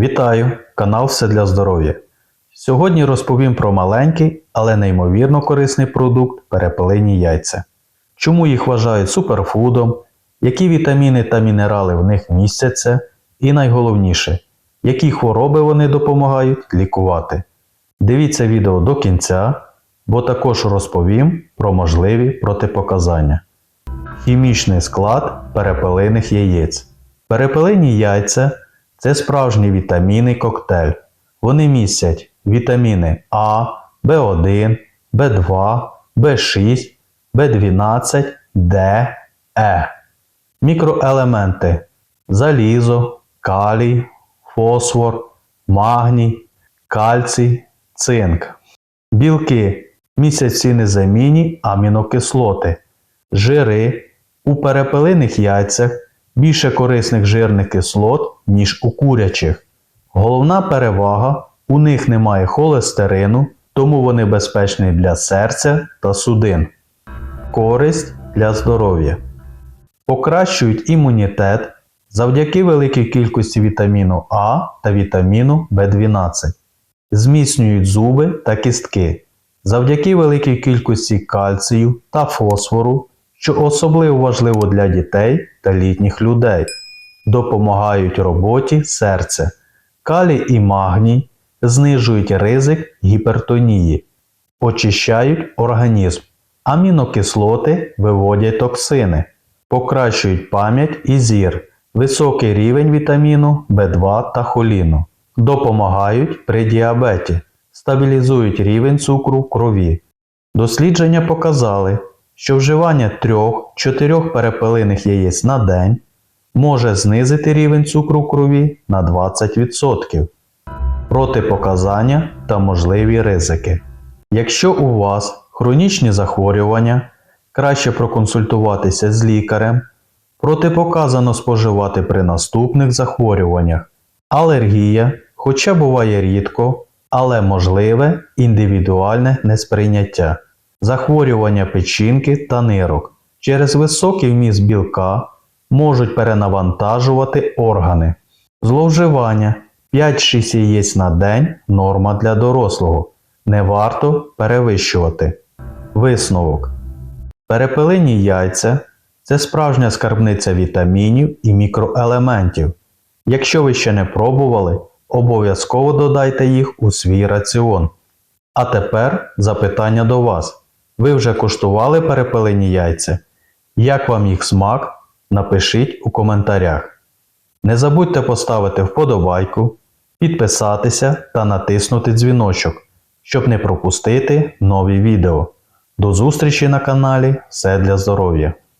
Вітаю! Канал Все для здоров'я. Сьогодні розповім про маленький, але неймовірно корисний продукт перепелині яйця. Чому їх вважають суперфудом, які вітаміни та мінерали в них містяться, і найголовніше, які хвороби вони допомагають лікувати. Дивіться відео до кінця, бо також розповім про можливі протипоказання. Хімічний склад перепелиних яєць. Перепелині яйця це справжній вітамінний коктейль. Вони містять вітаміни А, В1, В2, В6, В12, Д, Е. Мікроелементи залізо, калій, фосфор, магній, кальцій, цинк. Білки містять всі незамінні амінокислоти, жири у перепелиних яйцях більше корисних жирних кислот, ніж у курячих. Головна перевага у них немає холестерину, тому вони безпечні для серця та судин. Користь для здоров'я. Покращують імунітет завдяки великій кількості вітаміну А та вітаміну В12. Зміцнюють зуби та кістки завдяки великій кількості кальцію та фосфору, що особливо важливо для дітей та літніх людей. Допомагають роботі серця. Калій і магній знижують ризик гіпертонії, очищають організм. Амінокислоти виводять токсини, покращують пам'ять і зір, високий рівень вітаміну В2 та холіну, допомагають при діабеті, стабілізують рівень цукру в крові. Дослідження показали, що вживання 3-4 перепелиних яєць на день може знизити рівень цукру в крові на 20%. Протипоказання та можливі ризики. Якщо у вас хронічні захворювання, краще проконсультуватися з лікарем. Протипоказано споживати при наступних захворюваннях. Алергія, хоча буває рідко, але можливе індивідуальне несприйняття. Захворювання печінки та нирок через високий вміст білка можуть перенавантажувати органи. Зловживання 5-6 яєць на день норма для дорослого. Не варто перевищувати. Висновок. Перепелині яйця це справжня скарбниця вітамінів і мікроелементів. Якщо ви ще не пробували, обов'язково додайте їх у свій раціон. А тепер запитання до вас. Ви вже куштували перепелені яйця? Як вам їх смак? Напишіть у коментарях. Не забудьте поставити вподобайку, підписатися та натиснути дзвіночок, щоб не пропустити нові відео. До зустрічі на каналі Все для здоров'я!